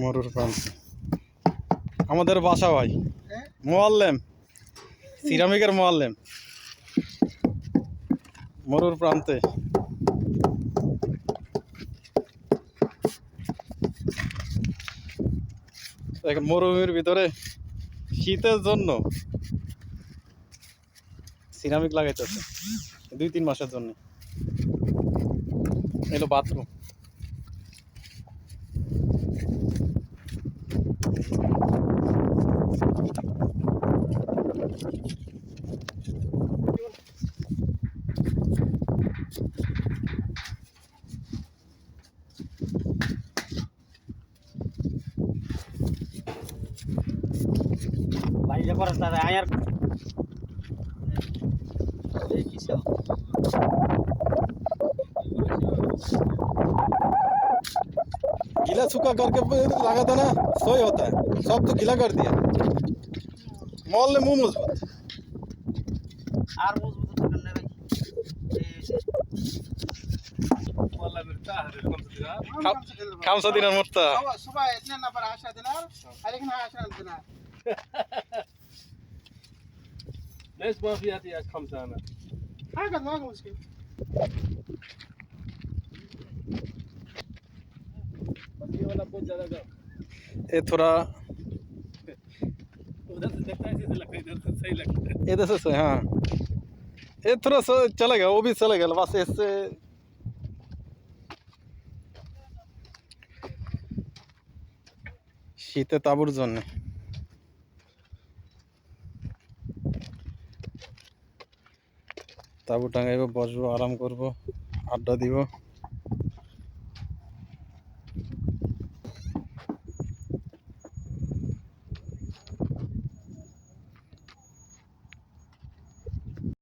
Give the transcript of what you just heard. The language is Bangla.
মরুর প্রান্তে আমাদের বাসা ভাই? মোয়াল্লেম। সিরামিকের মোয়াল্লেম। মরুর প্রান্তে। মরুভূমির ভিতরে শীতের জন্য সিরামিক লাগাইতেছে। দুই, তিন মাসের জন্য। এলো বাথরুম। भाई ज़बरदस्त है यार। गीला सूखा करके तो लगा था ना सोई होता है। सब तो गीला कर दिया। মললে মু মজবুত। আর মজবুত দরকার নাই ভাই। খামসা দিনার মরতা। সবাই এতনা না পারা আশা দিনার আর এখানে আশা দিনার বেশ মাফি আতি আজ थोड़ा उधर से देखता है ऐसे लगता है इधर से सही लगता है इधर से से हाँ ये थोड़ा सा चलेगा वो भी चलेगा बस इससे শীতে তাবুর জন্য তাবু টাঙাইব বসবো আরাম করব আড্ডা দিব